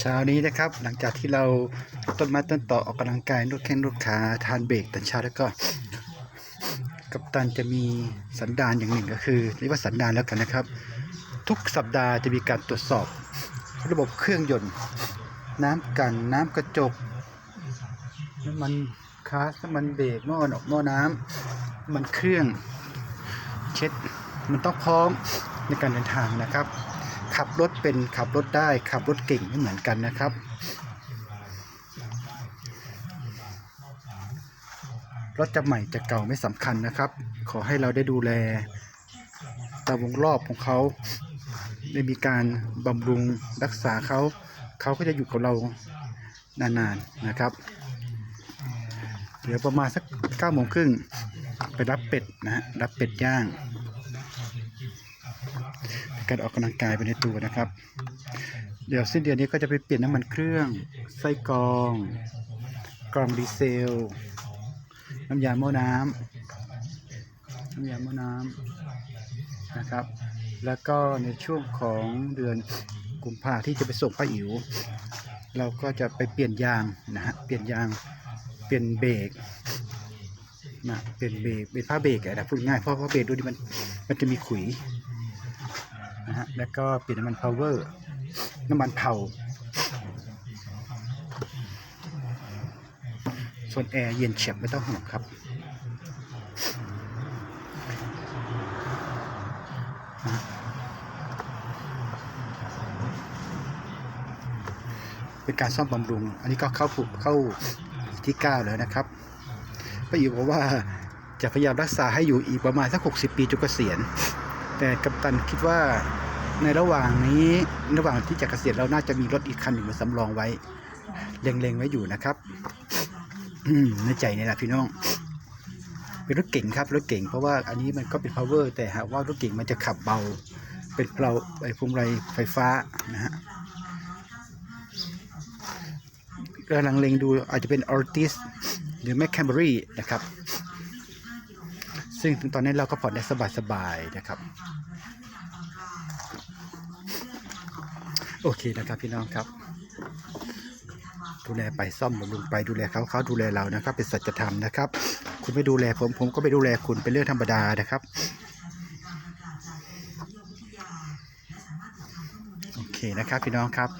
เช้านี้นะครับ หลังจากที่เราต้นไม้ต้นต่อออกกำลังกายนวดแข้งนวดขาทานเบรกตอนเช้าแล้วก็ กัปตันจะมีสันดานอย่างหนึ่งก็คือเรียกว่าสันดานแล้วกันนะครับ ทุกสัปดาห์จะมีการตรวจสอบ ระบบเครื่องยนต์ น้ำกันน้ำกระจกน้ำมันคาสน้ำมันเบรกหม้อออกหม้อน้ำมันเครื่องเช็ดมันต้องพร้อมในการเดินทางนะครับ ขับรถเป็นขับรถได้ ขับรถเก่งไม่เหมือนกันนะครับรถจะใหม่จะเก่าไม่สำคัญนะครับ ขอให้เราได้ดูแลตาวงรอบของเขาได้มีการบำรุงรักษาเขา เขาก็จะอยู่กับเรานานๆนะครับเดี๋ยวประมาณสักเก้าโมงครึ่งไปรับเป็ดนะฮะรับเป็ดย่าง การออกกำลังกายไปในตัวนะครับ เดี๋ยวสิ้นเดือนนี้ก็จะไปเปลี่ยนน้ำมันเครื่อง ไส้กรอง กล่องดีเซล น้ำยาหม้อน้ำน้ำยาหม้อน้ำนะครับ แล้วก็ในช่วงของเดือนกุมภาที่จะไปส่งป้าอิ๋วเราก็จะไปเปลี่ยนยางนะฮะเปลี่ยนยางเปลี่ยนเบรกนะเปลี่ยนเบรกเป็นผ้าเบรกอะนะพูดง่ายเพราะผ้าเบรกดูดิมันมันจะมีขุย นะฮะ แล้วก็เปลี่ยนน้ำมันพาวเวอร์ น้ำมันเผา ส่วนแอร์เย็นเฉียบไม่ต้องห่วงครับเป็นการซ่อมบำรุง อันนี้ก็เข้าผูเข้าที่เก้าแล้วนะครับป้าอิ๋วบอกว่าจะพยายามรักษาให้อยู่อีกประมาณสักหกสิบปีจนเกษียณ แต่กัปตันคิดว่าในระหว่างนี้ระหว่างที่จะเกษียณเราน่าจะมีรถอีกคันหนึ่งมาสำรองไว้เล็งๆไว้อยู่นะครับในใจนี่แหละพี่น้อง เป็นรถเก่งครับรถเก่งเพราะว่าอันนี้มันก็เป็น power แต่หากว่ารถเก่งมันจะขับเบา เป็นเปลาไอ้พวงมาลัยไฟฟ้านะฮะกำลังเล็งดูอาจจะเป็น Altis หรือ m c c a m b r y นะครับ ซึ่งตอนนี้เราก็ผ่อนได้สบายๆนะครับ โอเคนะครับพี่น้องครับ ดูแลไปซ่อมบำรุงไปดูแลเขาเขาดูแลเรานะครับ เป็นสัจธรรมนะครับ คุณไม่ดูแลผมผมก็ไม่ดูแลคุณเป็นเรื่องธรรมดานะครับโอเคนะครับพี่น้องครับ